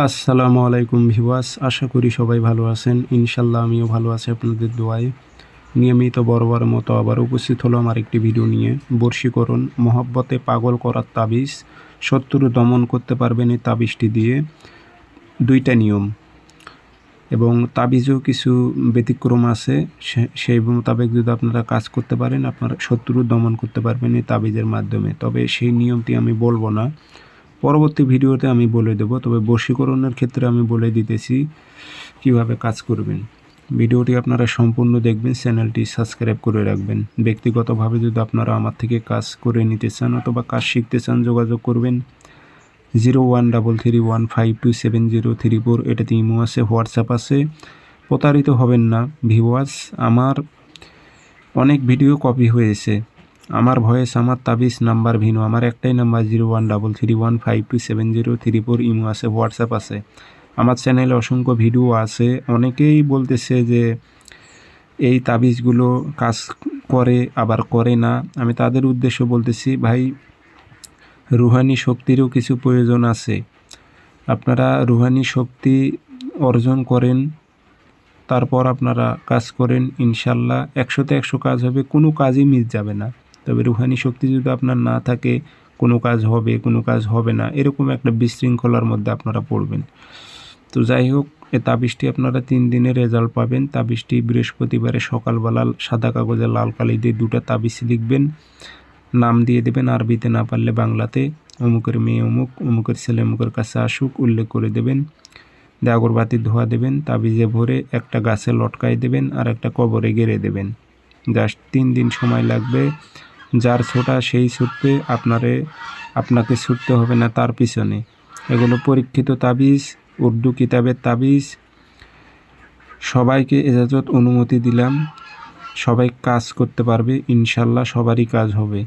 আসসালামু আলাইকুম ভিওয়াস আশা করি সবাই ভালো আছেন। ইনশাল্লাহ আমিও ভালো আছি আপনাদের দোয়ায়। নিয়মিত বরাবর মতো আবার উপস্থিত হলাম আরেকটি ভিডিও নিয়ে। বর্ষীকরণ, মহব্বতে পাগল করার তাবিজ, শত্রু দমন করতে পারবেন এই তাবিজটি দিয়ে দুইটা নিয়ম। এবং তাবিজও কিছু ব্যতিক্রম আছে সেই মোতাবেক যদি আপনারা কাজ করতে পারেন, আপনারা শত্রু দমন করতে পারবেন এই তাবিজের মাধ্যমে। তবে সেই নিয়মটি আমি বলব না। পরবর্তী ভিডিওতে আমি বলে দেব, তবে বশীকরণের ক্ষেত্রে আমি বলে দিতেছি কীভাবে কাজ করবেন। ভিডিওটি আপনারা সম্পূর্ণ দেখবেন, চ্যানেলটি সাবস্ক্রাইব করে রাখবেন। ব্যক্তিগতভাবে যদি আপনারা আমার থেকে কাজ করে নিতে চান অথবা কাজ শিখতে চান, যোগাযোগ করবেন zero one double three one five two seven zero three four. এটাতে ইমো আছে, হোয়াটসঅ্যাপ আছে। প্রতারিত হবেন না ভিওয়াস আমার অনেক ভিডিও কপি হয়েছে। আমার ভয়েস আমার তাবিজ, নাম্বার ভিন্ন। আমার একটাই number zero one double three one five two seven zero three four imo আছে, হোয়াটসঅ্যাপ আছে। আমার চ্যানেলে অসংখ্য ভিডিও আছে। অনেকেই বলতেছে যে এই তাবিজগুলো কাজ করে, আবার করে না। আমি তাদের উদ্দেশ্য বলতেছি, ভাই, রুহানি শক্তিরও কিছু প্রয়োজন আছে। আপনারা রুহানি শক্তি অর্জন করেন, তারপর আপনারা কাজ করেন, ইনশাল্লাহ। একশোতে একশো কাজ হবে, কোনো কাজই মিস যাবে না। তবে রুহানি শক্তি যদি আপনার না থাকে, কোনো কাজ হবে, কোনো কাজ হবে না, এরকম একটা বিশৃঙ্খলার মধ্যে আপনারা পড়বেন। তো যাই হোক, এ তাবিজটি আপনারা তিন দিনে রেজাল্ট পাবেন। তাবিজটি বৃহস্পতিবারে সকালবেলা সাদা কাগজে লাল কালি দিয়ে দুটো তাবিজ লিখবেন। নাম দিয়ে দেবেন, আরবিতে না পারলে বাংলাতে। অমুকের মেয়ে অমুক, অমুকের ছেলে অমুকের কাছে আসুক, উল্লেখ করে দেবেন। দিয়ে আগরবাতি ধোয়া দেবেন, তাবিজে ভরে একটা গাছে লটকাই দেবেন আর একটা কবরে গেড়ে দেবেন। জাস্ট তিন দিন সময় লাগবে। যার ছোটা সেই ছুটতে আপনারে, আপনাকে ছুটতে হবে না তার পিছনে। এগুলো পরীক্ষিত তাবিজ, উর্দু কিতাবের তাবিজ। সবাইকে এজাজত অনুমতি দিলাম। সবাই কাজ করতে পারবে, ইনশাল্লাহ সবারই কাজ হবে।